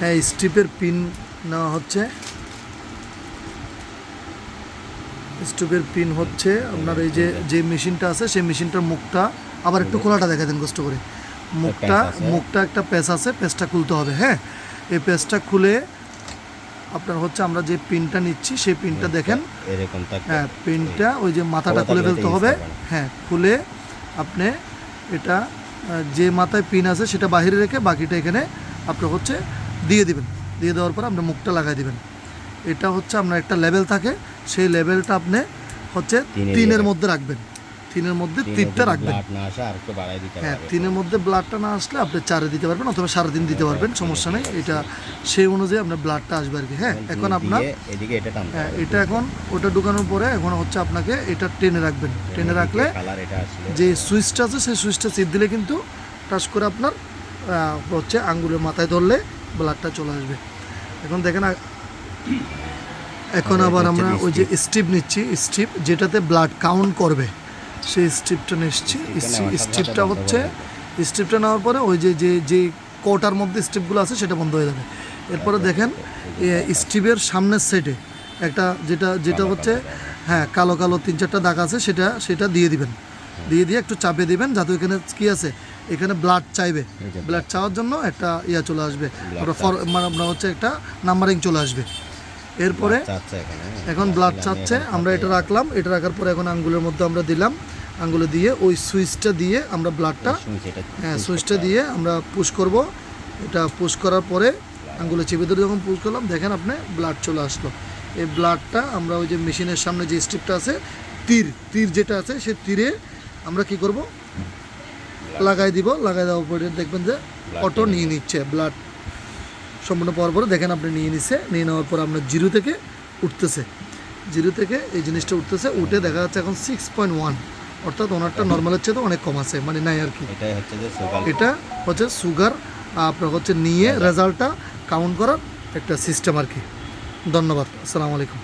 হ্যাঁ স্ট্রিপের পিন নেওয়া হচ্ছে। স্ট্রিপের পিন হচ্ছে আপনার এই যে যে মেশিনটা আছে সেই মেশিনটার মুখটা আবার একটু খোলাটা দেখা দেন কষ্ট করে। মুখটা মুখটা একটা প্যাচ আছে প্যাচটা খুলতে হবে হ্যাঁ? এই প্যাচটা খুলে আপনার হচ্ছে আমরা যে পিনটা নিচ্ছি সেই পিনটা দেখেন। হ্যাঁ পিনটা ওই যে মাথাটা খুলে ফেলতে হবে। হ্যাঁ খুলে আপনি এটা যে মাথায় পিন আছে সেটা বাহিরে রেখে বাকিটা এখানে আপনার হচ্ছে দিয়ে দিবেন। দিয়ে দেওয়ার পর আপনি মুখটা লাগাই দিবেন। এটা হচ্ছে আপনার একটা লেভেল থাকে। সেই লেভেলটা আপনি হচ্ছে তিনের তিনের মধ্যে রাখবেন। তিনের মধ্যে তিনে তিনটা রাখবেন। হ্যাঁ তিনের মধ্যে ব্লাডটা না আসলে আপনি চারে দিতে পারবেন অথবা সারা দিন দিতে পারবেন সমস্যা নেই। এটা সেই অনুযায়ী আপনার ব্লাডটা আসবে আর কি। হ্যাঁ এখন আপনার এদিকে এটা টানতে হ্যাঁ এটা এখন ওটা ঢুকানোর পরে এখন হচ্ছে আপনাকে এটা টেনে রাখবেন। টেনে রাখলে কালার এটা আসলে যে সুইচটা আছে সেই সুইচটা চিপ দিলে কিন্তু টাচ করে আপনার হচ্ছে আঙ্গুলের মাথায় ধরলে ব্লাডটা চলে আসবে। এখন দেখেন এখন আবার আমরা ওই যে স্টিপ নিচ্ছি। স্টিপ যেটাতে ব্লাড কাউন্ট করবে। সেই স্ট্রিপটা নিচ্ছি স্ট্রিপটা হচ্ছে স্ট্রিপটা নেওয়ার পরে ওই যে যে যে কোটার মধ্যে স্ট্রিপগুলো আছে সেটা বন্ধ হয়ে যাবে। এরপরে দেখেন স্ট্রিপের সামনের সাইডে একটা যেটা যেটা হচ্ছে হ্যাঁ কালো কালো তিন চারটা দাগ আছে সেটা সেটা দিয়ে দিবেন। দিয়ে দিয়ে একটু চাপে দিবেন যাতে এখানে কি আছে এখানে ব্লাড চাইবে। ব্লাড চাওয়ার জন্য একটা ইয়া চলে আসবে। ফর- মানে হচ্ছে একটা নাম্বারিং চলে আসবে। এরপরে এখন। ব্লাড চাচ্ছে আমরা এটা রাখলাম। এটা রাখার পরে এখন আঙ্গুলের মধ্যে আমরা দিলাম। আঙ্গুলে দিয়ে ওই সুইচটা দিয়ে আমরা ব্লাডটা হ্যাঁ সুইচটা দিয়ে আমরা পুশ করব। এটা পুশ করার পরে আঙ্গুলে চেপে ধরে যখন পুশ করলাম দেখেন আপনি ব্লাড চলে আসলো। এই ব্লাডটা আমরা ওই যে মেশিনের সামনে যে স্ট্রিপটা আছে তীর তীর যেটা আছে সে তীরে আমরা কি করব? লাগাই দিব। লাগাই দেওয়ার পরে দেখবেন যে অটো নিয়ে নিচ্ছে। ব্লাড সম্পূর্ণ পাওয়ার পরে দেখেন আপনি নিয়ে নিচ্ছে। নিয়ে নেওয়ার পর আপনার জিরো থেকে উঠতেছে। জিরো থেকে এই জিনিসটা উঠতেছে। উঠে দেখা যাচ্ছে এখন সিক্স পয়েন্ট ওয়ান অর্থাৎ ওনারটা নর্মালের চেয়ে তো অনেক কম আছে মানে নাই আর কি। এটা হচ্ছে সুগার আপনার হচ্ছে নিয়ে রেজাল্টটা কাউন্ট করার একটা সিস্টেম আর কি। ধন্যবাদ আসসালামু আলাইকুম।